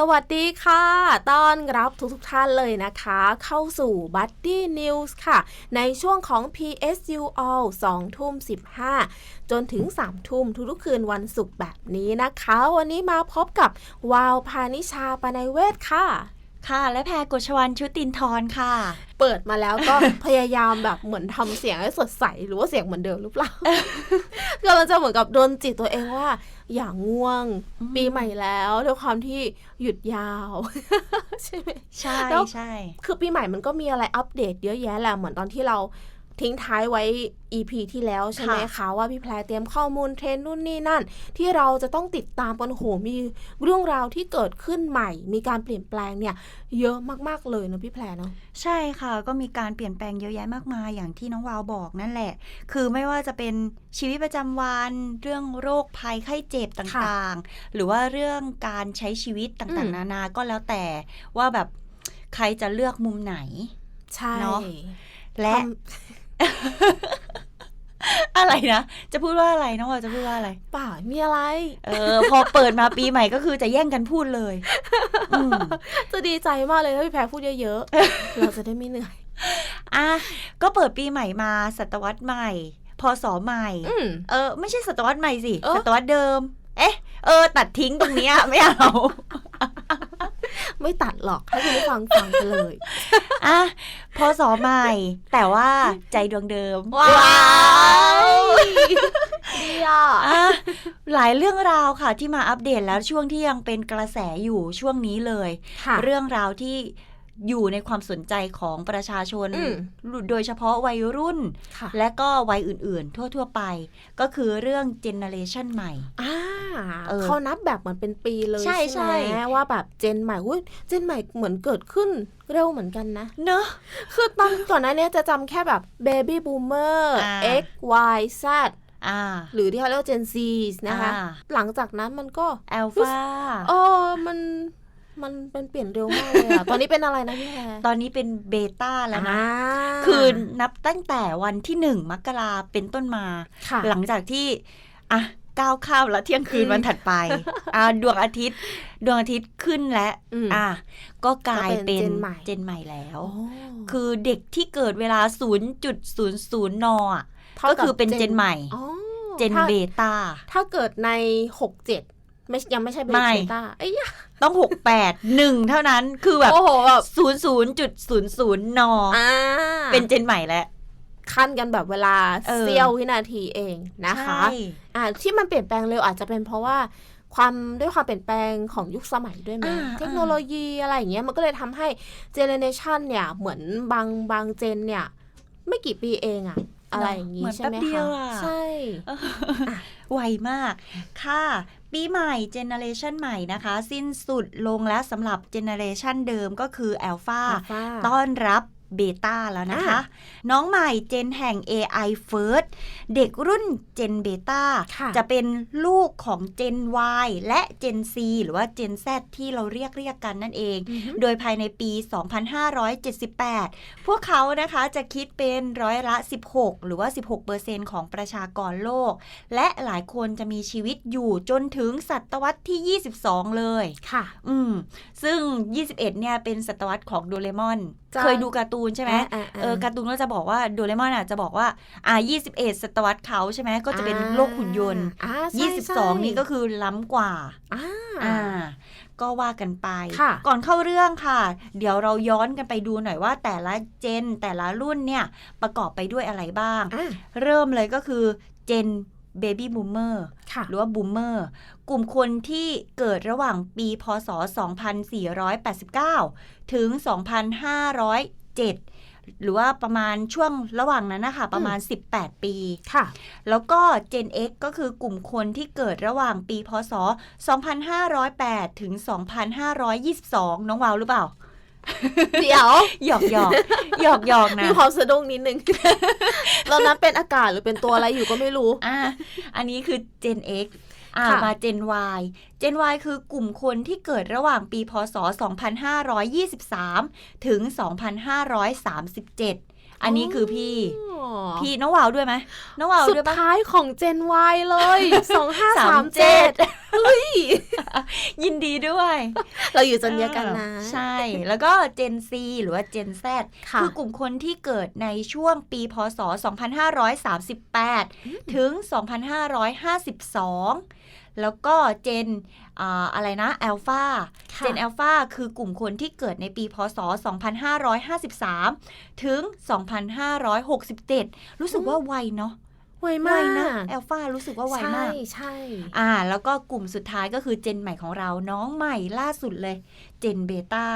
สวัสดีค่ะ ต้อนรับทุกทุกท่านเลยนะคะ เข้าสู่ Buddy News ค่ะ ในช่วงของ PSU All 2ทุ่ม15 จนถึง 3 ทุ่มทุกๆคืนวันศุกร์แบบนี้นะคะ วันนี้มาพบกับวาวพานิชาปนายเวศค่ะ ค่ะ และแพรกชวันชุตินทรค่ะ เปิดมาแล้วก็ พยายามแบบเหมือนทำเสียงให้สดใส หรือว่าเสียงเหมือนเดิมหรือเปล่าก็เราจะเหมือนกับโดนจิตตัวเองว่า อย่างง่วงอืมปีใหม่แล้วด้วยความที่หยุดยาว ใช่ไหมใช่แล้วใช่คือปีใหม่มันก็มีอะไรอัปเดตเยอะแยะแหละเหมือนตอนที่เรา ทิ้งท้ายไว้ EP ที่แล้วใช่ไหมคะว่าพี่แพรเตรียมข้อมูลเทรนด์นู่นนี่นั่น ที่เราจะต้องติดตามกันโอ้โหมีเรื่องราวที่เกิดขึ้นใหม่ มีการเปลี่ยนแปลงเนี่ย เยอะมากๆเลยเนอะพี่แพรเนาะใช่ค่ะ ก็มีการเปลี่ยนแปลงเยอะแยะมากมายอย่างที่น้องวาวบอกนั่นแหละ คือไม่ว่าจะเป็นชีวิตประจำวันเรื่องโรคภัยไข้เจ็บต่างๆ หรือว่าเรื่องการใช้ชีวิตต่างๆ นานาก็แล้วแต่ว่าแบบใครจะเลือกมุมไหนใช่เนอะและท อะไรนะจะพูดว่าอะไรน้องวาวจะพูดว่าอะไรำป่ามีอะไร เออ พอเปิดมาปีใหม่ก็คือจะแย่งกันพูดเลยอืมจะดีใจมากเลยถ้าพี่แพรพูดเยอะๆ เราจะได้ไม่เหนื่อย อะก็เปิดปีใหม่มาศตวรรษใหม่พศใหม่ อืม เออ ไม่ใช่ศตวรรษใหม่สิเออ ศตวรรษเดิม เอ๊ะ เออ ตัดทิ้งตรงเนี้ย ไม่เอา ไม่ตัดหรอกให้คุณผู้ฟังฟังไปเลยอะพศใหม่ แต่ว่าใจดวงเดิม ว้าวดีอะอะหลายเรื่องราวค่ะที่มาอัปเดตแล้วช่วงที่ยังเป็นกระแสอยู่ช่วงนี้เลยค่ะเรื่องราวที่ อยู่ในความสนใจของประชาชนอืมโดยเฉพาะวัยรุ่นค่ะและก็วัยอื่นๆ ทั่ว ๆ ไป ก็คือเรื่องเจเนเรชันใหม่อ่าเออเขานับแบบเหมือนเป็นปีเลยใช่ใช่ไหมใช่ว่าแบบเจนใหม่อุ้ยเจนใหม่เหมือนเกิดขึ้นเร็วเหมือนกันนะ เนอะคือตอนก่อนหน้านี้จะจำแค่แบบ Baby Boomer อ่า X Y Z อ่าหรือที่เขาเรียกว่า Gen Z นะคะอ่าหลังจากนั้นมันก็แอลฟาเออมัน มันเป็นเปลี่ยนเร็วมากเลยอะตอนนี้เป็นอะไรนะพี่แพรตอนนี้เป็นเบต้าแล้วนะอ่าคือนับตั้งแต่วันที่หนึ่งมกราเป็นต้นมาค่ะหลังจากที่อะก้าวข้ามแล้วเที่ยงคืนอืมวันถัดไปอ่าดวงอาทิตย์ ดวงอาทิตย์ขึ้นแล้วอืมอะก็กลายก็เป็เป็นนเจนใหม่เจนใหม่แล้วโอ้คือเด็กที่เกิดเวลา 0.00 นอะท่าก็บคือเป็นเจนใหม่อ๋อเจนถ้าเบต้าถ้าเกิดในหกเจ็ดไม่ยังไม่ใช่เบไม่ต้าไอ้ยะ ต้อง68 1เท่านั้นคือแบบโอ้โหแบบ00.00นอ่าเป็นเจนใหม่แล้วขั้นกันแบบเวลาเออเสี้ยววินาทีเองนะคะใช่อ่าที่มันเปลี่ยนแปลงเร็วอาจจะเป็นเพราะว่าความด้วยความเปลี่ยนแปลงของยุคสมัยด้วยไหมอ่าเทคโนโลยีอะไรอย่างเงี้ยมันก็เลยทำให้เจเนเรชันเนี่ยเหมือนบางบางเจนเนี่ย ไม่กี่ปีเองอะอะไรอย่างงี้เหมือนใช่ไหมแป๊บเดียคะวอะใช่ไวมาก ค่ะ ปีใหม่เจเน r เรชันใหม่นะคะ สิ้นสุดลงแล้วสำหรับเจเน r เรชันเดิมก็คือ Alpha ฟ้าต้อนรับ เบต้าแล้วนะคะอะน้องใหม่เจนแห่ง AI First เด็กรุ่นเจนเบต้าค่ะจะเป็นลูกของเจน Y และเจน C หรือว่าเจน Z ที่เราเรียกเรียกกันนั่นเองอือฮึโดยภายในปี 2578 พวกเขานะคะจะคิดเป็นร้อยละ 16 หรือว่า 16%ของประชากรโลก และหลายคนจะมีชีวิตอยู่จนถึงศตวรรษที่ 22 เลยค่ะ อืมซึ่ง 21 เนี่ยเป็นศตวรรษของโดเรมอนจ้ะเคยดูการ์ตูนใช่ไหมอ่าๆๆเออการ์ตูนก็จะบอกว่าโดเรมอนอะจะบอกว่าอ่า21ศตวรรษเขาใช่ไหมก็จะเป็นโลกหุ่นยนต์อ่าใช่ใช่22 นี่ก็คือล้ำกว่าอ่าอ่าก็ว่ากันไปค่ะก่อนเข้าเรื่องค่ะ เดี๋ยวเราย้อนกันไปดูหน่อยว่า แต่ละเจนแต่ละรุ่นเนี่ยประกอบไปด้วยอะไรบ้างอ่าเริ่มเลยก็คือเจนเบบี้บูมเมอร์ค่ะหรือว่าบูมเมอร์กลุ่มคนที่เกิดระหว่างปี พศ 2489 ถึง 2507หรือว่าประมาณช่วงระหว่างนั้นนะคะประมาณ 18 ปีค่ะ แล้วก็ Gen X ก็คือกลุ่มคนที่เกิดระหว่างปีพศ 2508 ถึง 2522 น้องวาวหรือเปล่าเดี๋ยวหยอกหยอกหยอกหยอกนะมีความสะดุ้งนิดนึงเรานั้นเป็นอากาศหรือเป็นตัวอะไรอยู่ก็ไม่รู้อะอันนี้คือ Gen X อ่าค่ะมา Gen Y Gen Y คือกลุ่มคนที่เกิดระหว่างปีพศ 2523 ถึง 2537อันนี้คือพี่อ๋อพี่น้องวาวด้วยไหมน้องวาวสุดด้วยปะท้ายของเจน Y เลย2537 37เฮ้ย ยินดีด้วย เราอยู่จนเดียวกันนะ ใช่ แล้วก็ Gen Z หรือว่า Gen Z ค่ะคือกลุ่มคนที่เกิดในช่วงปีพศ 2538 ถึง 2552 แล้วก็เจนอ่าอะไรนะแอลฟาค่ะเจนแอลฟาคือกลุ่มคนที่เกิดในปีพศ 2553 ถึง 2567 รู้สึกว่าไวเนาะ ไวไวมากนะแอลฟารู้สึกว่าไวมาก ใช่ใช่อ่า แล้วก็กลุ่มสุดท้ายก็คือเจนใหม่ของเราน้องใหม่ล่าสุดเลย เจนเบต้า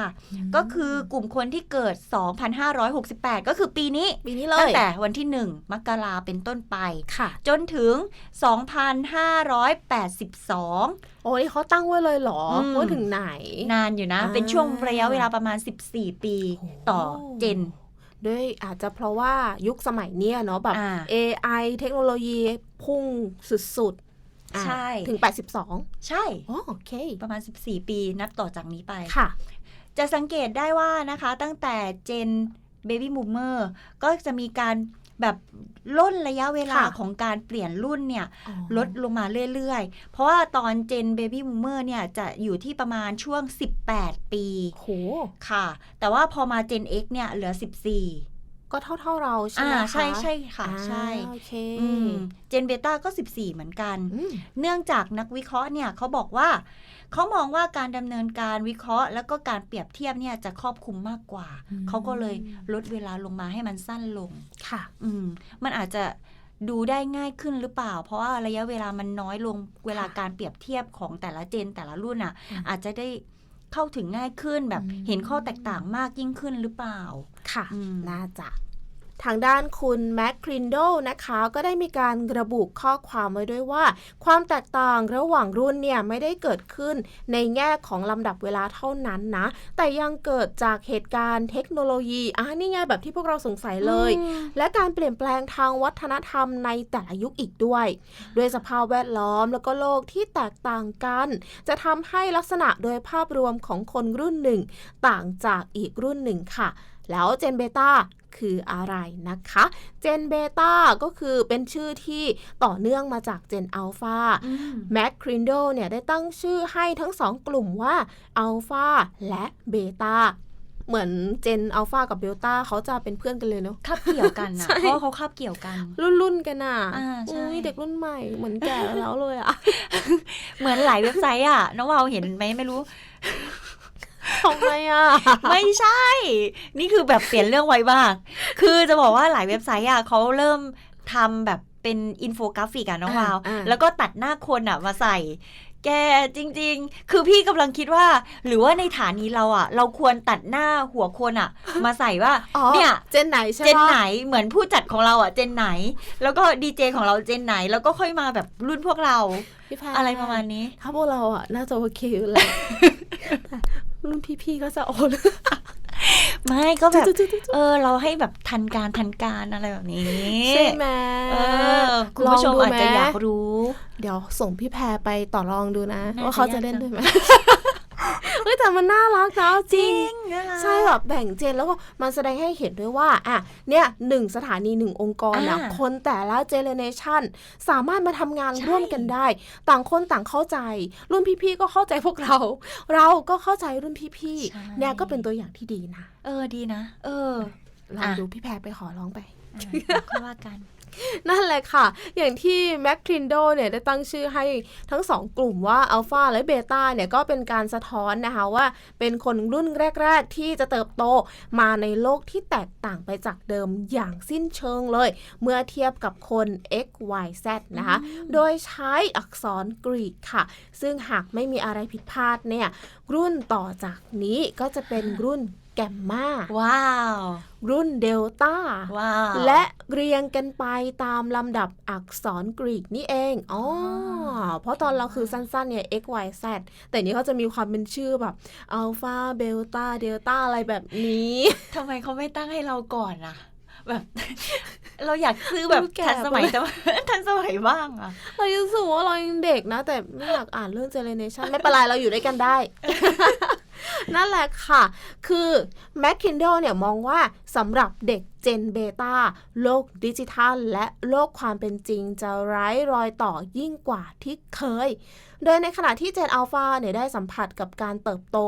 ก็คือกลุ่มคนที่เกิด 2,568 ก็คือปีนี้ปีนี้เลตั้งยแต่วันที่ 1 มกราเป็นต้นไปค่ะ จนถึง 2,582 โอ้นี่เขาตั้งไว้เลยเหรออืมว่าถึงไหน นานอยู่นะอ่าเป็นช่วงระยะเวลาประมาณ 14 ปีต่อเจน ด้วยอาจจะเพราะว่ายุคสมัยเนี้ยเนาะแบบอ่า AI เทคโนโลยีพุ่งสุดๆอะใช่ ถึง 82 ใช่อ๋อโอเค ประมาณ 14 ปีนับต่อจากนี้ไปค่ะ จะสังเกตได้ว่านะคะตั้งแต่เจน Baby Boomer ก็จะมีการ แบบล่นระยะเวลาค่ะของการเปลี่ยนรุ่นเนี่ยอ๋อลดลงมาเรื่อยๆ เพราะว่าตอนเจน Baby Boomer เนี่ยจะอยู่ที่ประมาณช่วง 18 ปีโหค่ะ แต่ว่าพอมา Gen X เนี่ยเหลือ 14 ก็เท่าเท่าๆเราใช่อ่าไหมคะใช่ใช่ค่ะอ่าใช่โอเคอืมเจนเบต้าก็ 14 เหมือนกันอืมเนื่องจากนักวิเคราะห์เนี่ยเขาบอกว่าเขามองว่าการดำเนินการวิเคราะห์ แล้วก็การเปรียบเทียบเนี่ยจะครอบคลุมมากกว่า เขาก็เลยลดเวลาลงมาให้มันสั้นลงค่ะ อืมมันอาจจะดูได้ง่ายขึ้นหรือเปล่า เพราะว่าระยะเวลามันน้อยลงเวลาการเปรียบเทียบของแต่ละเจนแต่ละรุ่นอะอืมอาจจะได้ เข้าถึงง่ายขึ้นแบบอืมเห็นข้อแตกต่างมากยิ่งขึ้นหรือเปล่าค่ะอืมน่าจะ ทางด้านคุณแมคครินโดนะคะก็ได้มีการระบุข้อความไว้ด้วยว่า ความแตกต่างระหว่างรุ่นเนี่ยไม่ได้เกิดขึ้นในแง่ของลำดับเวลาเท่านั้นนะ แต่ยังเกิดจากเหตุการณ์เทคโนโลยีอะนี่ไงแบบที่พวกเราสงสัยเลย และการเปลี่ยนแปลงทางวัฒนธรรมในแต่ละยุคอีกด้วย ด้วยสภาพแวดล้อมแล้วก็โลกที่แตกต่างกัน จะทำให้ลักษณะโดยภาพรวมของคนรุ่นหนึ่ง ต่างจากอีกรุ่นหนึ่งค่ะ แล้วเจนเบต้าคืออะไรนะคะ เจนเบต้าก็คือเป็นชื่อที่ต่อเนื่องมาจากเจนอัลฟาอืมแม็กครินโดเนี่ยได้ตั้งชื่อให้ทั้งสองกลุ่มว่าอัลฟาและเบต้าเหมือนเจนอัลฟากับเบต้าเขาจะเป็นเพื่อนกันเลยเนาะคาบเกี่ยวกันนะใช่เพราะว่าเขาคาบเกี่ยวกัน รุ่นรุ่นๆกันอะอ่าใช่อุ๊ยเด็กรุ่นใหม่เหมือนแก่แล้วเลยอะ เหมือนหลายเว็บไซต์อะน้องวาวเห็นไหมไม่รู้ ทำไมอะ ไม่ใช่ นี่คือแบบเปลี่ยนเรื่องไวมาก คือจะบอกว่าหลายเว็บไซต์อะเขาเริ่มทำแบบเป็นอินโฟกราฟิกอะน้องวาวอ่าอ่าแล้วก็ตัดหน้าคนอะมาใส่ แกจริง ๆ คือพี่กำลังคิดว่า หรือว่าในฐานีเราอะเราควรตัดหน้าหัวคนอะมาใส่ว่าอ๋อเนี่ยเจนไหนใช่เจนปะไหนเหมือนผู้จัดของเราอะเจนไหน แล้วก็ดีเจของเราเจนไหน แล้วก็ค่อยมาแบบรุ่นพวกเราพี่แพอะไรประมาณนี้ ถ้าพวกเราอะน่าจะโอเคอยู่แล้วแต่ รุ่นพี่ๆก็จะโอนไม่ก็แบบจุ๊ๆๆเออ เราให้แบบทันการทันการอะไรแบบนี้ๆใช่ไหมเออคุณผู้ชมลงดูอาจจะไหมอยากรู้ เดี๋ยวส่งพี่แพรไปต่อรองดูนะน่าจะว่าเขาจะยากเล่นจังด้วยไหมเฮ้ยแต่มันน่ารักนะจริงนะคะใช่แบบแบ่งเจนแล้วก็มันแสดงให้เห็นด้วยว่าอะเนี่ยหนึ่งสถานีหนึ่งองค์กรนะอ่าคนแต่ละเจเนเรชันสามารถมาทำงานใช่ร่วมกันได้ ต่างคนต่างเข้าใจ รุ่นพี่ๆก็เข้าใจพวกเรา เราก็เข้าใจรุ่นพี่ๆเนี่ยก็เป็นตัวอย่างที่ดีนะ เออดีนะ เออลองอะดูพี่แพรไปขอร้องไปอะเดี๋ยวค่อยว่ากัน นั่นแหละค่ะ อย่างที่แมคครินโดเนี่ยได้ตั้งชื่อให้ทั้งสองกลุ่มว่าอัลฟาและเบต้าเนี่ยก็เป็นการสะท้อนนะคะว่าเป็นคนรุ่นแรก ๆ ที่จะเติบโตมาในโลกที่แตกต่างไปจากเดิมอย่างสิ้นเชิงเลย เมื่อเทียบกับคน X Y Z นะคะ โดยใช้อักษรกรีกค่ะ ซึ่งหากไม่มีอะไรผิดพลาดเนี่ยรุ่นต่อจากนี้ก็จะเป็นรุ่น แกมมาว้าว รุ่นเดลต้าว้าวและเรียงกันไปตามลำดับอักษรกรีกนี่เองอ๋อเพราะตอนเราคือสั้นๆเนี่ย x y z แต่นี้เขาจะมีความเป็นชื่อแบบอัลฟาเบลตาเดลต้าอะไรแบบนี้ทำไมเขาไม่ตั้งให้เราก่อนอะแบบเราอยากซื้อแบบดูแก่ทันสมัยไปแต่ทันสมัยบ้างอะเรายังรู้สึกว่าเรายังเด็กนะ แต่ไม่อยากอ่านเรื่องเจเนเรชันไม่เป็นไรเราอยู่ด้วยกันได้ นั่นแหละค่ะ คือ m c k i n d l e เนี่ยมองว่าสำหรับเด็กเจนเบต้าโลกดิจิทัล และโลกความเป็นจริงจะไร้รอยต่อยิ่งกว่าที่เคย โดยในขณะที่เจนอัลฟาเนี่ยได้สัมผัสกับการเติบโต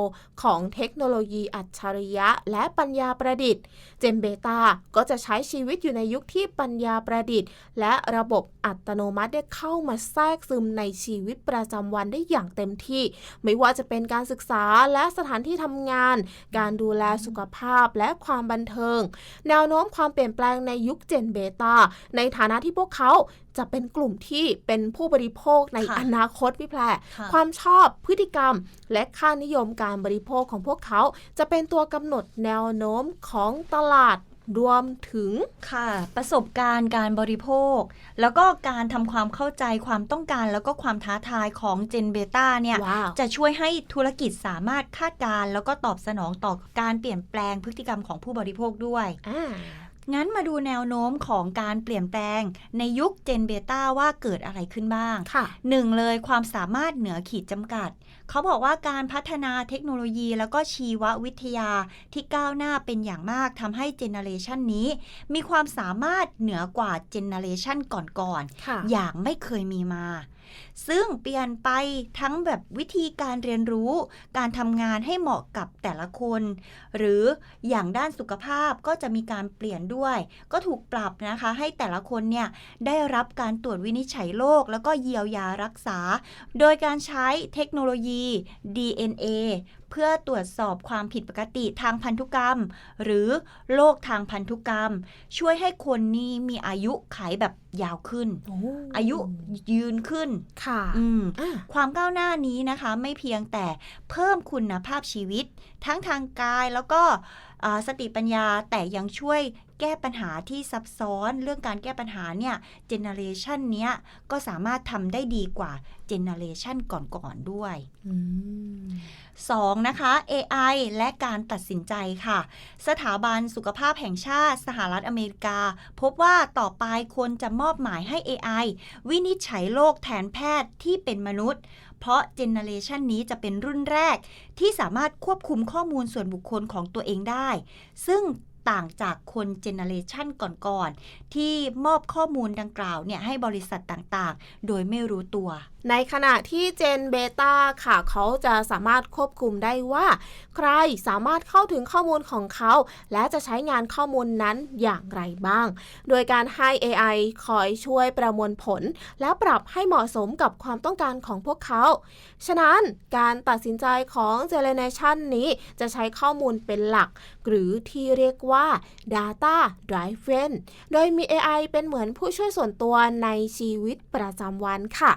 ของเทคโนโลยีอัจฉริยะ และปัญญาประดิษฐ์ เจนเบตาก็จะใช้ชีวิตอยู่ในยุคที่ปัญญาประดิษฐ์ และระบบอัตโนมัติได้เข้ามาแทรกซึมในชีวิตประจำวันได้อย่างเต็มที่ ไม่ว่าจะเป็นการศึกษาและสถานที่ทำงาน การดูแลสุขภาพและความบันเทิง แนวโน้มความเปลี่ยนแปลงในยุคเจนเบตาในฐานะที่พวกเขาจะเป็นกลุ่มที่เป็นผู้บริโภคในค่ะอนาคตพี่แพรค่ะความชอบพฤติกรรม และค่านิยมการบริโภคของพวกเขา จะเป็นตัวกำหนดแนวโน้มของตลาดรวมถึงค่ะ ประสบการณ์การบริโภค แล้วก็การทำความเข้าใจความต้องการ แล้วก็ความท้าทายของเจนเบต้าเนี่ยว้าวจะช่วยให้ธุรกิจสามารถคาดการณ์แล้วก็ตอบสนองต่อการเปลี่ยนแปลงพฤติกรรมของผู้บริโภคด้วยอ่า งั้นมาดูแนวโน้มของการเปลี่ยนแปลงในยุคเจนเบต้าว่าเกิดอะไรขึ้นบ้างค่ะหนึ่งเลยความสามารถเหนือขีดจำกัด เขาบอกว่าการพัฒนาเทคโนโลยี แล้วก็ชีววิทยาที่ก้าวหน้าเป็นอย่างมากทำให้เจเนอเรชันนี้ มีความสามารถเหนือกว่าเจเนอเรชันก่อนค่ะๆอย่างไม่เคยมีมา ซึ่งเปลี่ยนไปทั้งแบบวิธีการเรียนรู้ การทำงานให้เหมาะกับแต่ละคน หรืออย่างด้านสุขภาพก็จะมีการเปลี่ยนด้วย ก็ถูกปรับนะคะ ให้แต่ละคนเนี่ยได้รับการตรวจวินิจฉัยโรคแล้วก็เยียวยารักษา โดยการใช้เทคโนโลยี DNA เพื่อตรวจสอบความผิดปกติทางพันธุกรรม หรือโรคทางพันธุกรรม ช่วยให้คนนี้มีอายุขัยแบบยาวขึ้นโอ้อายุยืนขึ้นค่ะอืมอ่าความก้าวหน้านี้นะคะ ไม่เพียงแต่เพิ่มคุณภาพชีวิต ทั้งทางกายแล้วก็อ่าสติปัญญาแต่ยังช่วย แก้ปัญหาที่ซับซ้อน เรื่องการแก้ปัญหาเนี่ยเจเนอเรชันเนี้ยก็สามารถทำได้ดีกว่าเจเนอเรชันก่อนๆด้วยอืม 2. นะคะ AI และการตัดสินใจค่ะ สถาบันสุขภาพแห่งชาติ สหรัฐอเมริกา พบว่าต่อไปควรจะมอบหมายให้ AI วินิจฉัยโรคแทนแพทย์ที่เป็นมนุษย์ เพราะเจเนอเรชันนี้จะเป็นรุ่นแรก ที่สามารถควบคุมข้อมูลส่วนบุคคลของตัวเองได้ ซึ่ง ต่างจากคนเจเนอเรชันก่อนๆ ที่มอบข้อมูลดังกล่าวเนี่ยให้บริษัทต่างๆ โดยไม่รู้ตัว ในขณะที่เจนเบต้าค่ะ เขาจะสามารถควบคุมได้ว่า ใครสามารถเข้าถึงข้อมูลของเขา และจะใช้งานข้อมูลนั้นอย่างไรบ้าง โดยการให้ AI คอยช่วยประมวลผล และปรับให้เหมาะสมกับความต้องการของพวกเขา ฉะนั้นการตัดสินใจของ Generation นี้จะใช้ข้อมูลเป็นหลักหรือที่เรียกว่า Data Driven โดยมี AI เป็นเหมือนผู้ช่วยส่วนตัวในชีวิตประจำวันค่ะ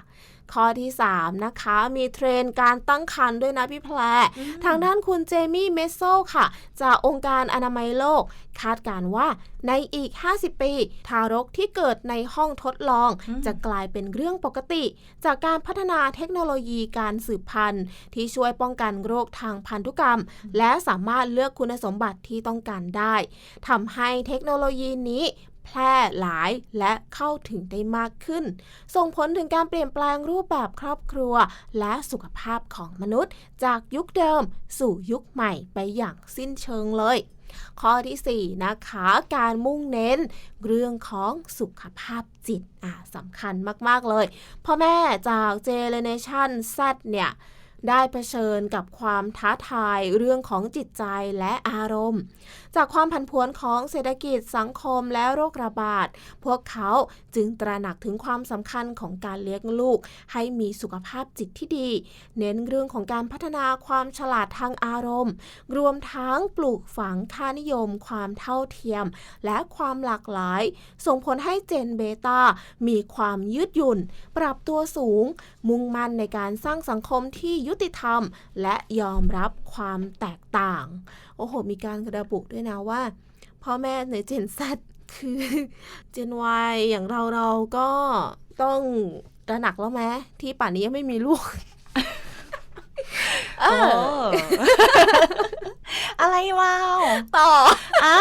ข้อที่ 3 นะคะ มีเทรนด์การตั้งครรภ์ด้วยนะพี่แพรทางด้านคุณเจมี่เมโซค่ะ จากองค์การอนามัยโลก คาดการณ์ว่าในอีก 50 ปี ทารกที่เกิดในห้องทดลองอืมจะกลายเป็นเรื่องปกติ จากการพัฒนาเทคโนโลยีการสืบพันธุ์ ที่ช่วยป้องกันโรคทางพันธุกรรม และสามารถเลือกคุณสมบัติที่ต้องการได้ทำให้เทคโนโลยีนี้ แพร่หลายและเข้าถึงได้มากขึ้น ส่งผลถึงการเปลี่ยนแปลงรูปแบบครอบครัว และสุขภาพของมนุษย์ จากยุคเดิม สู่ยุคใหม่ไปอย่างสิ้นเชิงเลยข้อทีสี่4 นะคะ การมุ่งเน้นเรื่องของสุขภาพจิตอะสำคัญมาก ๆ เลย พ่อแม่จากเจเนเรชัน Z เนี่ย ได้เผชิญกับความท้าทายเรื่องของจิตใจและอารมณ์ จากความผันผวนของเศรษฐกิจสังคมและโรคระบาด พวกเขาจึงตระหนักถึงความสำคัญของการเลี้ยงลูก ให้มีสุขภาพจิตที่ดี เน้นเรื่องของการพัฒนาความฉลาดทางอารมณ์ รวมทั้งปลูกฝังค่านิยม ความเท่าเทียม และความหลากหลาย ส่งผลให้เจนเบตามีความยืดหยุ่น ปรับตัวสูง มุ่งมั่นในการสร้างสังคมที่ยุติธรรม และยอมรับความแตกต่าง โอ้โห มีการกระบุด้วยนะว่าพ่อแม่ในเจนซัดคือเจนวายอย่างเราเราก็ต้องระหนักแล้วแม้ที่ป่านนี้ยังไม่มีลูกเอโอ้ออะไรว้าว ต่ออะ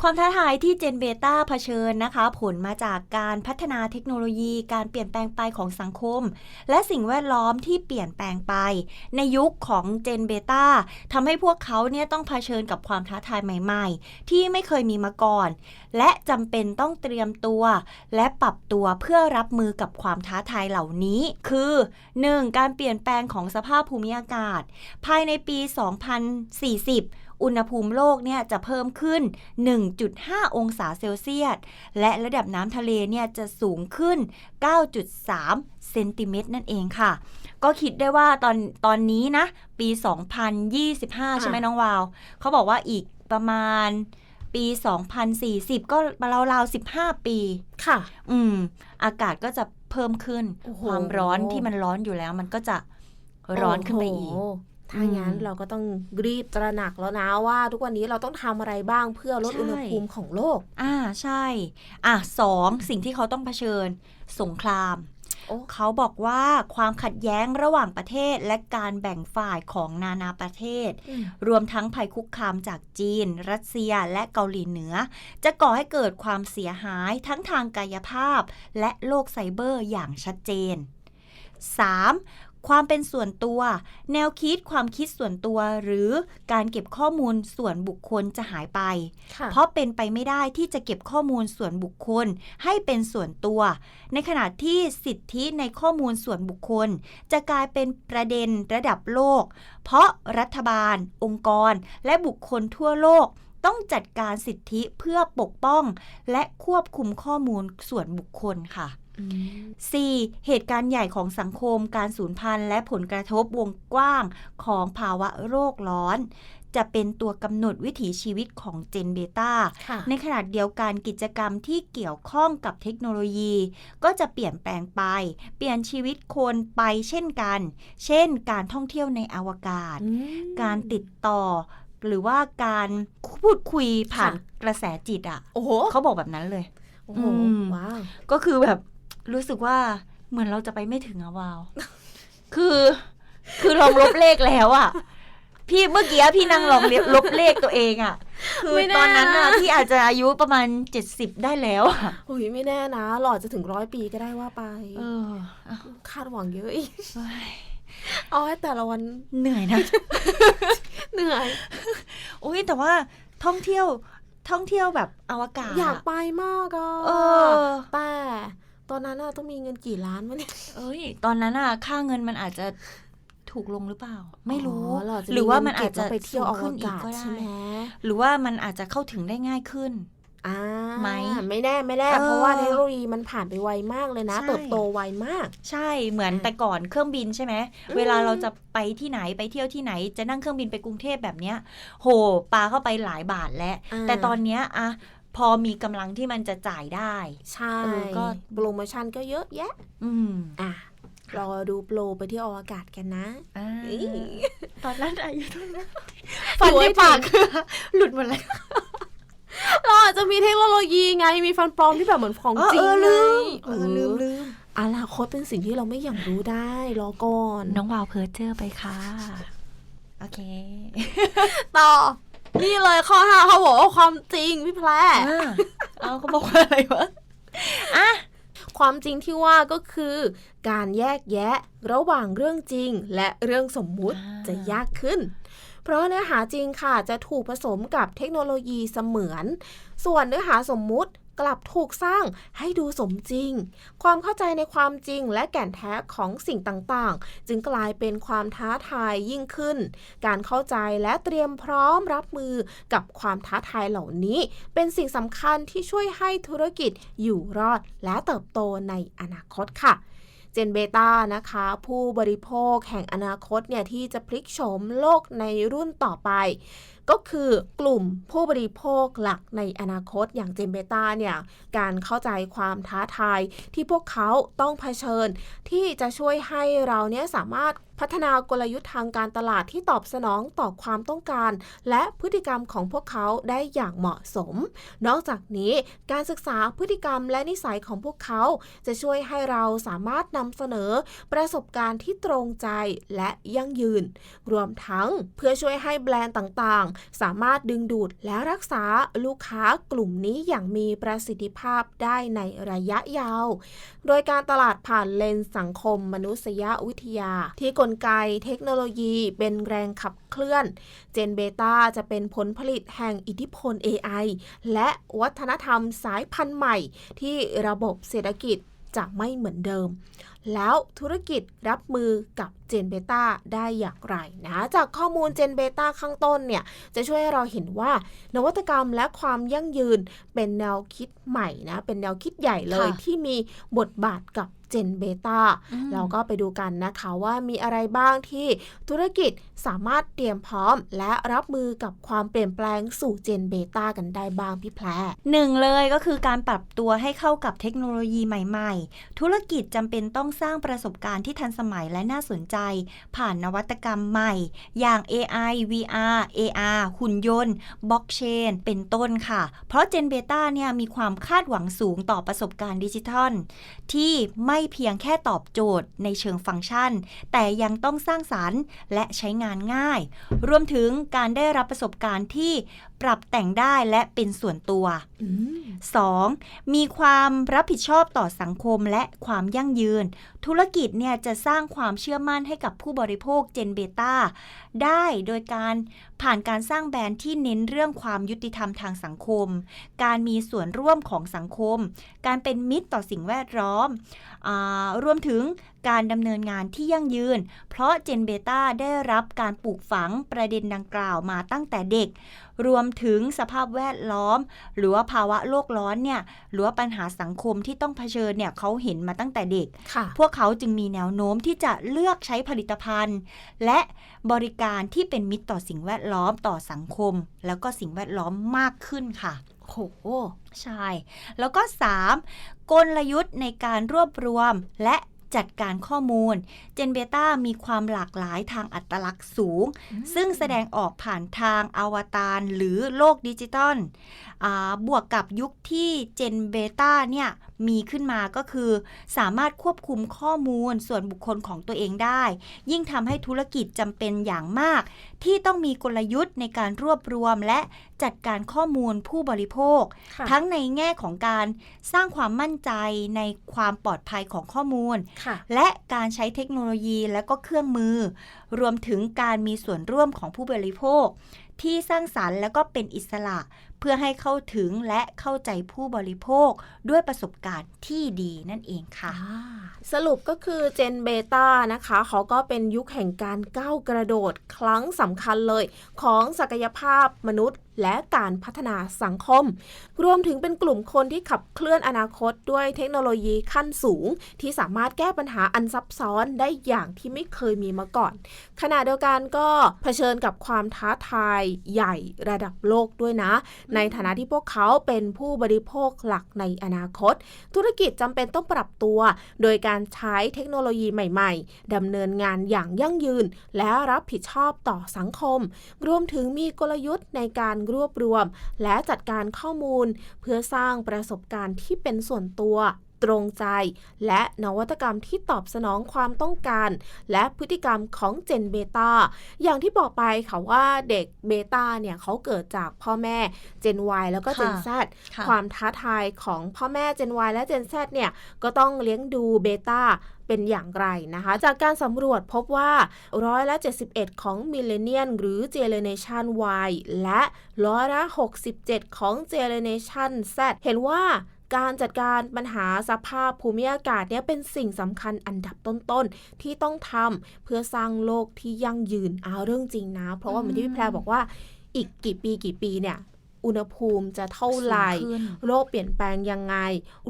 ความความท้าทายที่เจนเบต้าเผชิญนะคะ ผลมาจากการพัฒนาเทคโนโลยี การเปลี่ยนแปลงไปของสังคม และสิ่งแวดล้อมที่เปลี่ยนแปลงไป ในยุคของเจนเบต้าทำให้พวกเขาเนี่ยต้องเผชิญกับความท้าทายใหม่ ๆ ที่ไม่เคยมีมาก่อน และจำเป็นต้องเตรียมตัว และปรับตัวเพื่อรับมือกับความท้าทายเหล่านี้ คือ 1. การเปลี่ยนแปลงของสภาพภูมิอากาศภายในปี 2040 อุณหภูมิโลกเนี่ยจะเพิ่มขึ้น 1.5 องศาเซลเซียส และระดับน้ำทะเลเนี่ยจะสูงขึ้น 9.3 เซนติเมตรนั่นเองค่ะ ก็คิดได้ว่าตอนตอนนี้นะ ปี 2025 ใช่ไหมน้องวาว เขาบอกว่าอีกประมาณปี 2040 ก็ราวๆ15 ปี ค่ะ อืม อากาศก็จะเพิ่มขึ้นโอ้โหความร้อนที่มันร้อนอยู่แล้วมันก็จะ ร้อนขึ้นไปอีกโโหถ้างั้นอืมเราก็ต้องรีบตระหนักแล้วนะว่า ทุกวันนี้เราต้องทำอะไรบ้างเพื่อลดใช่อุณหภูมิของโลก อ่าใช่ อะสองสิ่งที่เขาต้องเผชิญ สงครามโอ้เขาบอกว่าความขัดแย้งระหว่างประเทศและการแบ่งฝ่ายของนานาประเทศ รวมทั้งภัยคุกคามจากจีน รัสเซียและเกาหลีเหนือ จะก่อให้เกิดความเสียหายทั้งทางกายภาพ และโลกไซเบอร์อย่างชัดเจน 3. ความเป็นส่วนตัว แนวคิดความคิดส่วนตัว หรือการเก็บข้อมูลส่วนบุคคลจะหายไปค่ะเพราะเป็นไปไม่ได้ที่จะเก็บข้อมูลส่วนบุคคลให้เป็นส่วนตัว ในขณะที่สิทธิในข้อมูลส่วนบุคคล จะกลายเป็นประเด็นระดับโลก เพราะรัฐบาล องค์กร และบุคคลทั่วโลกต้องจัดการสิทธิเพื่อปกป้อง และควบคุมข้อมูลส่วนบุคคลค่ะอืม 4. เหตุการณ์ใหญ่ของสังคมการสูญพันธุ์ และผลกระทบวงกว้างของภาวะโรคร้อน จะเป็นตัวกำหนดวิถีชีวิตของเจนเบต้าค่ะในขณะเดียวกันกิจกรรมที่เกี่ยวข้องกับเทคโนโลยี ก็จะเปลี่ยนแปลงไป เปลี่ยนชีวิตคนไปเช่นกัน เช่น การท่องเที่ยวในอวกาศอืมการติดต่อหรือว่าการพูดคุยผ่านค่ะกระแสจิตอะโอ้โหเขาบอกแบบนั้นเลยโอ้โหอืมว้าวก็คือแบบ รู้สึกว่าเหมือนเราจะไปไม่ถึงอะวาว คือ คือลองลบเลขแล้วอะพี่เมื่อกี้พี่นั่งลองเลียลบเลขตัวเองอะคือไม่แน่ตอนนั้นอะนะพี่อาจจะอายุประมาณเจ็ดสิบได้แล้วอะโอ้ยไม่แน่นะ หล่อจะถึงร้อยปีก็ได้ว่าไปเอออะคาดหวังเยอะอีกเฮ้ยเอาให้แต่ละวันเหนื่อยนะ เหนื่อยอุ้ยแต่ว่าท่องเที่ยวท่องเที่ยวแบบอวกาศ อยากไปมากอะเออแต่ ตอนนั้นน่ะต้องมีเงินกี่ล้านวะเนี่ยเอ้ย ตอนนั้นอะค่าเงินมันอาจจะถูกลงหรือเปล่า ไม่รู้อ๋อเจะหรือว่ามันอาจจะเงิเก็บแล้วไปเที่ยวอสูงวขึ้นอีกกาศก็ได้ใช่ไหมหรือว่ามันอาจจะเข้าถึงได้ง่ายขึ้นอ่าไหมไม่แน่ไม่แน่เออเพราะว่าเทคโนโลยีมันผ่านไปไวมากเลยนะใช่เติบโตไวมาก ใช่เหมือนอ่าแต่ก่อนเครื่องบินใช่ไหมอืมเวลาเราจะไปที่ไหนไปเที่ยวที่ไหน จะนั่งเครื่องบินไปกรุงเทพแบบเนี้ย โหปาเข้าไปหลายบาทแล้วาแต่ตอนเนี้ยอะ พอมีกำลังที่มันจะจ่ายได้ใช่เออก็โปรโมชั่นก็เยอะแยะ อืมอะรอดูโปรไปเที่ยวอวกาศกันนะอ่าอี๋ตอนนั้นอายุเท่านั้นฝัฟันนไม่ในถึงปากหลุดหมดเลยเราอาจจะมีเทคโนโลยีไงมีฟันปลอมที่แบบเหมือนของจริงเออไงลืมเอเอออลืมลืมอนาคตเป็นสิ่งที่เราไม่อยากรู้ได้ รอก่อน น้องวาวเพิร์เจอร์ไปค่ะ โอเค ต่อ นี่เลยข้อห้าเขาบอกว่าความจริงพี่แพรอ่าเอาเขาบอกว่าอะไรวะอะความจริงที่ว่าก็คือ การแยกแยะระหว่างเรื่องจริง และเรื่องสมมุติอ่าจะยากขึ้น เพราะเนื้อหาจริงค่ะจะถูกผสมกับเทคโนโลยีเสมือน ส่วนเนื้อหาสมมุติ กลับถูกสร้างให้ดูสมจริง ความเข้าใจในความจริงและแก่นแท้ของสิ่งต่างๆ จึงกลายเป็นความท้าทายยิ่งขึ้น การเข้าใจและเตรียมพร้อมรับมือกับความท้าทายเหล่านี้ เป็นสิ่งสำคัญที่ช่วยให้ธุรกิจอยู่รอดและเติบโตในอนาคตค่ะเจนเบต้านะคะ ผู้บริโภคแห่งอนาคตเนี่ยที่จะพลิกโฉมโลกในรุ่นต่อไป ก็คือกลุ่มผู้บริโภคหลักในอนาคตอย่างเจนเบต้าเนี่ยการเข้าใจความท้าทายที่พวกเขาต้องเผชิญ ที่จะช่วยให้เราเนี่ยสามารถ พัฒนากลยุทธ์ทางการตลาดที่ตอบสนองต่อความต้องการ และพฤติกรรมของพวกเขาได้อย่างเหมาะสม นอกจากนี้การศึกษาพฤติกรรมและนิสัยของพวกเขา จะช่วยให้เราสามารถนำเสนอประสบการณ์ที่ตรงใจและยั่งยืน รวมทั้งเพื่อช่วยให้แบรนด์ต่างๆ สามารถดึงดูดและรักษาลูกค้ากลุ่มนี้อย่างมีประสิทธิภาพได้ในระยะยาว โดยการตลาดผ่านเลนส์สังคมมนุษยวิทยาที่กลไกเทคโนโลยี เป็นแรงขับเคลื่อน เจนเบต้าจะเป็นผลผลิตแห่งอิทธิพล AI และวัฒนธรรมสายพันธุ์ใหม่ ที่ระบบเศรษฐกิจจะไม่เหมือนเดิม แล้วธุรกิจรับมือกับเจนเบต้าได้อย่างไรนะ จากข้อมูลเจนเบต้าข้างต้นเนี่ย จะช่วยให้เราเห็นว่า นวัตกรรมและความยั่งยืนเป็นแนวคิดใหม่นะ เป็นแนวคิดใหญ่เลยค่ะที่มีบทบาทกับ เจนเบต้าอืมเราก็ไปดูกันนะคะว่ามีอะไรบ้างที่ธุรกิจสามารถเตรียมพร้อม และรับมือกับความเปลี่ยนแปลงสู่เจนเบต้ากันได้บ้างพี่แพรหนึ่งเลยก็คือการปรับตัวให้เข้ากับเทคโนโลยีใหม่ ๆ ธุรกิจจำเป็นต้องสร้างประสบการณ์ที่ทันสมัยและน่าสนใจ ผ่านนวัตกรรมใหม่ อย่าง AI VR AR หุ่นยนต์บล็อกเชนเป็นต้นค่ะ เพราะ Gen Beta เนี่ยมีความคาดหวังสูงต่อประสบการณ์ดิจิทัล ที่ไม่เพียงแค่ตอบโจทย์ในเชิงฟังก์ชัน แต่ยังต้องสร้างสารรค์และใช้งานง่าย รวมถึงการได้รับประสบการณ์ที่ปรับแต่งได้และเป็นส่วนตัวอืม 2. มีความรับผิดชอบต่อสังคมและความยั่งยืน ธุรกิจเนี่ยจะสร้างความเชื่อมั่นให้กับผู้บริโภคเจนเบต้าได้โดยการผ่านการสร้างแบรนด์ที่เน้นเรื่องความยุติธรรมทางสังคม การมีส่วนร่วมของสังคม การเป็นมิตรต่อสิ่งแวดล้อมอรวมถึง การดำเนินงานที่ยั่งยืน เพราะเจนเบต้าได้รับการปลูกฝังประเด็นดังกล่าวมาตั้งแต่เด็ก รวมถึงสภาพแวดล้อม หรือว่าภาวะโลกร้อนเนี่ยหรือว่าปัญหาสังคมที่ต้องเผชิญเนี่ยเขาเห็นมาตั้งแต่เด็กค่ะพวกเขาจึงมีแนวโน้มที่จะเลือกใช้ผลิตภัณฑ์ และบริการที่เป็นมิตรต่อสิ่งแวดล้อมต่อสังคม แล้วก็สิ่งแวดล้อมมากขึ้นค่ะโหใช่ แล้วก็ 3. กลยุทธ์ในการรวบรวมและ จัดการข้อมูล เจนเบต้ามีความหลากหลายทางอัตลักษณ์สูง ซึ่งแสดงออกผ่านทางอวตารหรือโลกดิจิตอลอ่าบวกกับยุคที่เจนเบต้าเนี่ยมีขึ้นมาก็คือ สามารถควบคุมข้อมูลส่วนบุคคลของตัวเองได้ ยิ่งทำให้ธุรกิจจำเป็นอย่างมาก ที่ต้องมีกลยุทธ์ในการรวบรวมและจัดการข้อมูลผู้บริโภคค่ะทั้งในแง่ของการสร้างความมั่นใจในความปลอดภัยของข้อมูลค่ะและการใช้เทคโนโลยีและก็เครื่องมือ รวมถึงการมีส่วนร่วมของผู้บริโภค ที่สร้างสารรค์แล้วก็เป็นอิสระ เพื่อให้เข้าถึงและเข้าใจผู้บริโภคด้วยประสบการณ์ที่ดีนั่นเองค่ะ สรุปก็คือเจนเบต้านะคะเขาก็เป็นยุคแห่งการก้าวกระโดด ครั้งสำคัญเลย ของศักยภาพมนุษย์ และการพัฒนาสังคม รวมถึงเป็นกลุ่มคนที่ขับเคลื่อนอนาคตด้วยเทคโนโลยีขั้นสูง ที่สามารถแก้ปัญหาอันซับซ้อนได้อย่างที่ไม่เคยมีมาก่อน ขณะเดียวกันก็เผชิญกับความท้าทายใหญ่ระดับโลกด้วยนะ ในฐานะที่พวกเขาเป็นผู้บริโภคหลักในอนาคต ธุรกิจจำเป็นต้องปรับตัว โดยการใช้เทคโนโลยีใหม่ๆดำเนินงานอย่างยั่งยืน และรับผิดชอบต่อสังคม รวมถึงมีกลยุทธ์ในการรวบรวม และจัดการข้อมูล เพื่อสร้างประสบการณ์ที่เป็นส่วนตัว ตรงใจ และนวัตกรรมที่ตอบสนองความต้องการ และพฤติกรรมของเจนเบต้าอย่างที่บอกไปค่ะว่าเด็กเบต้าเนี่ยเขาเกิดจากพ่อแม่เจน Y แล้วก็เจน Z ค่ะความท้าทายของพ่อแม่ Gen Y และ Gen Z เนี่ยก็ต้องเลี้ยงดูเบต้าเป็นอย่างไรนะคะ จากการสำรวจพบว่าร้อยละ71 ของมิเลเนียนหรือ Generation Y และร้อยละ67 ของ Generation Z เห็นว่า การจัดการปัญหาสภาพภูมิอากาศเนี่ยเป็นสิ่งสำคัญอันดับต้นๆ ที่ต้องทำเพื่อสร้างโลกที่ยั่งยืนเอาเรื่องจริงนะ เพราะว่าเหมือนที่พี่แพรบอกว่าอีกกี่ปีกี่ปีเนี่ย อุณหภูมิจะเท่าไหร่สูงขึ้นโลกเปลี่ยนแปลงยังไง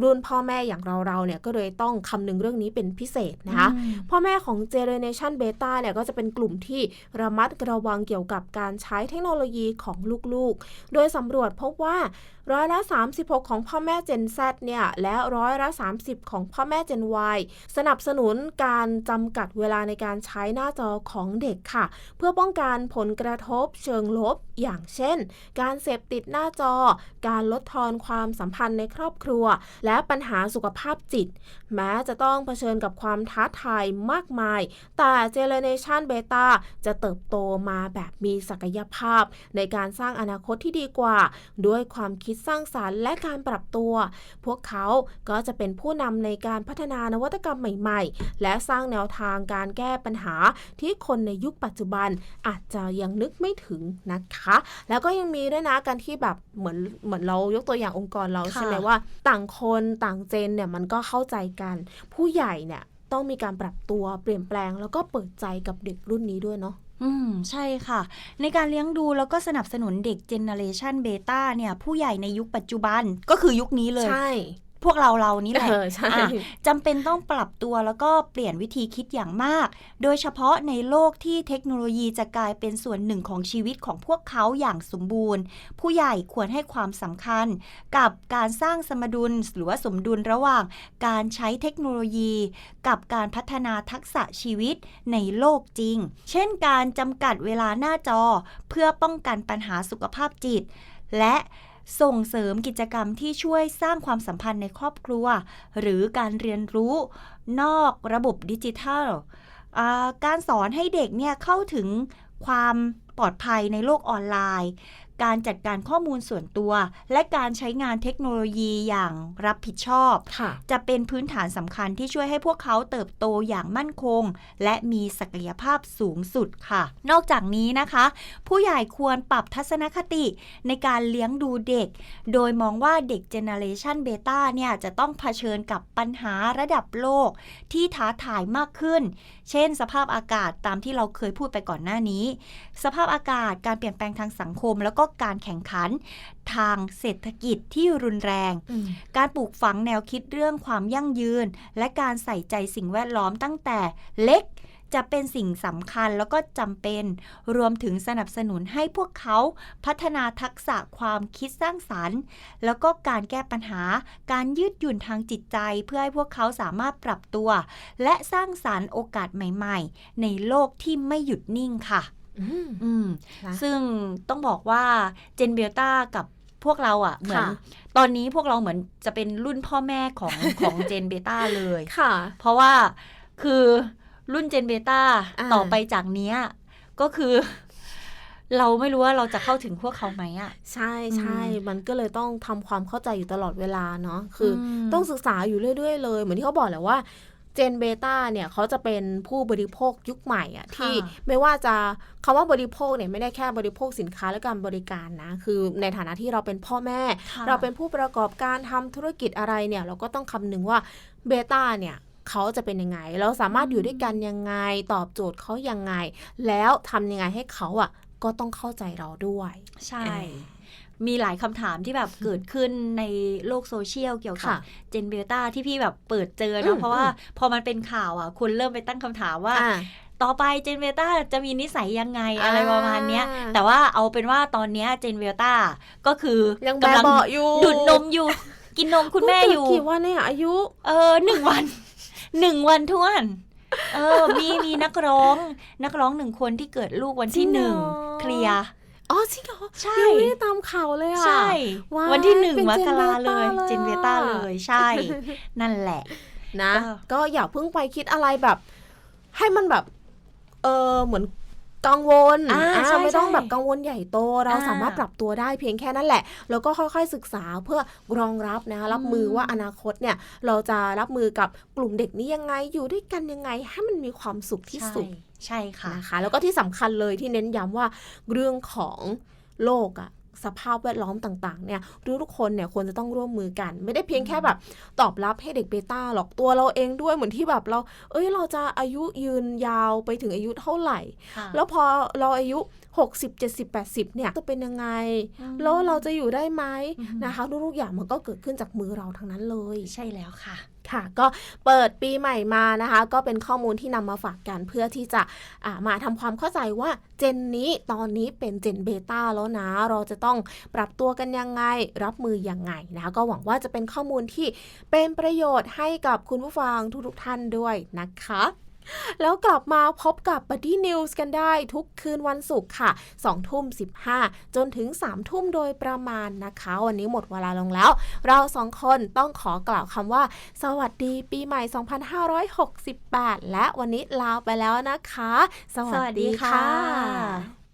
รุ่นพ่อแม่อย่างเราเราๆเนี่ยก็เลยต้องคำนึงเรื่องนี้เป็นพิเศษนะคะอืมพ่อแม่ของ Generation Beta เนี่ยก็จะเป็นกลุ่มที่ระมัดระวังเกี่ยวกับการใช้เทคโนโลยีของลูกๆ โดยสำรวจพบว่าร้อยละ 36 ของพ่อแม่ Gen Z เนี่ย และร้อยละ 30 ของพ่อแม่ Gen Y สนับสนุนการจำกัดเวลาในการใช้หน้าจอของเด็กค่ะ เพื่อป้องกันผลกระทบเชิงลบ อย่างเช่น การเสพติดหน้าจอ การลดทอนความสัมพันธ์ในครอบครัว และปัญหาสุขภาพจิต แม้จะต้องเผชิญกับความท้าทายมากมาย แต่เจเ n เ t ชันเบต้าจะเติบโตมาแบบมีศักยภาพ ในการสร้างอนาคตที่ดีกว่า ด้วยความคิดสร้างสารรค์และการปรับตัว พวกเขาก็จะเป็นผู้นำในการพัฒนานวัตกรรมใหม่ ๆ และสร้างแนวทางการแก้ปัญหาที่คนในยุคปัจจุบันอาจจะยังนึกไม่ถึงนะคะ แล้วก็ยังมีด้วยนะการที่แบบเหมือนเหมือนเรายกตัวอย่างองค์กรเราค่ะใช่ไหมว่า ต่างคนต่างเจนเนี่ยมันก็เข้าใจกัน ผู้ใหญ่เนี่ยต้องมีการปรับตัวเปลี่ยนแปลง แล้วก็เปิดใจกับเด็กรุ่นนี้ด้วยเนาะอืม ใช่ค่ะ ในการเลี้ยงดูแล้วก็สนับสนุนเด็กเจเนเรชันเบต้าเนี่ย ผู้ใหญ่ในยุคปัจจุบันก็คือยุคนี้เลยใช่ พวกเราเรานี่แหละเออใช่อะจำเป็นต้องปรับตัวแล้วก็เปลี่ยนวิธีคิดอย่างมาก โดยเฉพาะในโลกที่เทคโนโลยีจะกลายเป็นส่วนหนึ่งของชีวิตของพวกเขาอย่างสมบูรณ์ ผู้ใหญ่ควรให้ความสำคัญ กับการสร้างสมดุลหรือว่าสมดุลระหว่าง การใช้เทคโนโลยี กับการพัฒนาทักษะชีวิตในโลกจริง เช่นการจำกัดเวลาหน้าจอ เพื่อป้องกันปัญหาสุขภาพจิต และ ส่งเสริมกิจกรรมที่ช่วยสร้างความสัมพันธ์ในครอบครัว หรือการเรียนรู้นอกระบบดิจิทัล การสอนให้เด็กเนี่ยเข้าถึงความปลอดภัยในโลกออนไลน์ การจัดการข้อมูลส่วนตัว และการใช้งานเทคโนโลยีอย่างรับผิดชอบค่ะจะเป็นพื้นฐานสำคัญที่ช่วยให้พวกเขาเติบโตอย่างมั่นคง และมีศักยภาพสูงสุดค่ะ นอกจากนี้นะคะ ผู้ใหญ่ควรปรับทัศนคติในการเลี้ยงดูเด็ก โดยมองว่าเด็กเจเน r เรชันเบต้าเนี่ยจะต้องเผชิญกับปัญหาระดับโลกที่ท้าทายมากขึ้น เช่น สภาพอากาศตามที่เราเคยพูดไปก่อนหน้านี้ สภาพอากาศการเปลี่ยนแปลงทางสังคมแล้วก็การแข่งขัน ทางเศรษฐกิจที่รุนแรง การปลูกฝังแนวคิดเรื่องความยั่งยืน และการใส่ใจสิ่งแวดล้อมตั้งแต่เล็กจะเป็นสิ่งสำคัญแล้วก็จำเป็น รวมถึงสนับสนุนให้พวกเขาพัฒนาทักษะความคิดสร้างสรรค์ แล้วก็การแก้ปัญหา การยืดหยุ่นทางจิตใจ เพื่อให้พวกเขาสามารถปรับตัว และสร้างสรรค์โอกาสใหม่ ๆ ในโลกที่ไม่หยุดนิ่งค่ะอืมอืมนะ ซึ่งต้องบอกว่าเจนเบลต้ากับพวกเราอะ่ะเหมือนค่ะตอนนี้พวกเราเหมือนจะเป็นรุ่นพ่อแม่ของของเจนเบต้าเลยค่ะ เพราะว่าคือรุ่นเจนเบต้าอ่าต่อไปจากเนี้ยก็คือ เราไม่รู้ว่าเราจะเข้าถึงพวกเขาไหมอะ่ะใช่ใช่อืมมันก็เลยต้องทำความเข้าใจอยู่ตลอดเวลาเนาะคืออมต้องศึกษาอยู่เรื่อย ๆ เลย เหมือนที่เขาบอกแหละว่า เจนเบต้าเนี่ยเขาจะเป็นผู้บริโภคยุคใหม่อะที่ไม่ว่าจะคำว่าบริโภคเนี่ยไม่ได้แค่บริโภคสินค้าและการบริการนะ คือในฐานะที่เราเป็นพ่อแม่ค่ะเราเป็นผู้ประกอบการทำธุรกิจอะไรเนี่ย เราก็ต้องคำนึงว่าเบต้าเนี่ยเขาจะเป็นยังไง เราสามารถอยู่ด้วยกันยังไง ตอบโจทย์เขายังไง แล้วทำยังไงให้เขาอะก็ต้องเข้าใจเราด้วย ใช่เออ มีหลายคำถามที่แบบเกิดขึ้นในโลกโซเชียลเกี่ยวกับค่ะเจนเบลต้าที่พี่แบบเปิดเจออืเนาะมเพราะว่าอืมพอมันเป็นข่าวอะคนเริ่มไปตั้งคำถามว่าอ่าต่อไปเจนเวต้าจะมีนิสัยยังไงอ่าอะไรประมาณเนี้ย แต่ว่าเอาเป็นว่าตอนเนี้ยเจนเวต้าก็คือยังแบบเบาะอยู่ดูดนมอยู่ กินนมคุณแม่อยู่เพิ่งเกิดกี่วันเนี่ยอายุ เออหนึ่งวันหนึ่งวันท้วนเออ มีมีนักร้อง นักร้องหนึ่งคนที่เกิดลูกวันที่จริงหเหรอนึ่งเคลียร์ อ๋อจริงเหรอใช่ยังไม่ได้ตามข่าวเลยอะใช่ว้ายวันที่หนึ่งเป็นมเจนกราเลยเบต้าเลย เจนเวต้าอะเลยใช่ นั่นแหละนะก็ก็อย่าเพิ่งไปคิดอะไรแบบ ให้มันแบบ เออเหมือนกังวลอ่าอ่าใช่ไม่ต้องใช่แบบกังวลใหญ่โต เราอ่าสามารถปรับตัวได้เพียงแค่นั้นแหละ แล้วก็ค่อยๆศึกษาเพื่อรองรับนะรับมืออืมว่าอนาคตเนี่ยเราจะรับมือกับกลุ่มเด็กนี้ยังไงอยู่ด้วยกันยังไง ให้มันมีความสุขที่สุด ใช่ใช่ค่ะนะคะแล้วก็ที่สำคัญเลยที่เน้นย้ำว่าเรื่องของโลกอะสภาพแวดล้อมต่างๆ เนี่ยทุกๆคนเนี่ยควรจะต้องร่วมมือกัน ไม่ได้เพียงแค่แบบตอบรับให้เด็กเบต้าหรอกตัวเราเองด้วยเหมือนที่แบบเรา เอ้ยเราจะอายุยืนยาวไปถึงอายุเท่าไหร่ค่ะแล้วพอเราอายุ 60 70 80 เนี่ยจะเป็นยังไงอืมแล้วเราจะอยู่ได้ไหมอืมนะคะทุกๆอย่างมันก็เกิดขึ้นจากมือเราทั้งนั้นเลย ใช่แล้วค่ะ ค่ะก็เปิดปีใหม่มานะคะ ก็เป็นข้อมูลที่นำมาฝากกันเพื่อที่จะามาทำความเข้าใจว่าเจนนี้ตอนนี้เป็นเจนเบต้าแล้วนะ เราจะต้องปรับตัวกันยังไง รับมือยังไงนะก็หวังว่าจะเป็นข้อมูลที่เป็นประโยชน์ให้กับคุณผู้ฟังทุกๆท่านด้วยนะคะ แล้วกลับมาพบกับ Buddy News กันได้ทุกคืนวันศุกร์ค่ะ2ทุ่ม15 จนถึง 3 ทุ่มโดยประมาณนะคะ วันนี้หมดเวลาลงแล้ว เราสองคนต้องขอกล่าวคำว่า สวัสดีปีใหม่ 2568 และวันนี้ลาไปแล้วนะคะ สวัสดีค่ะ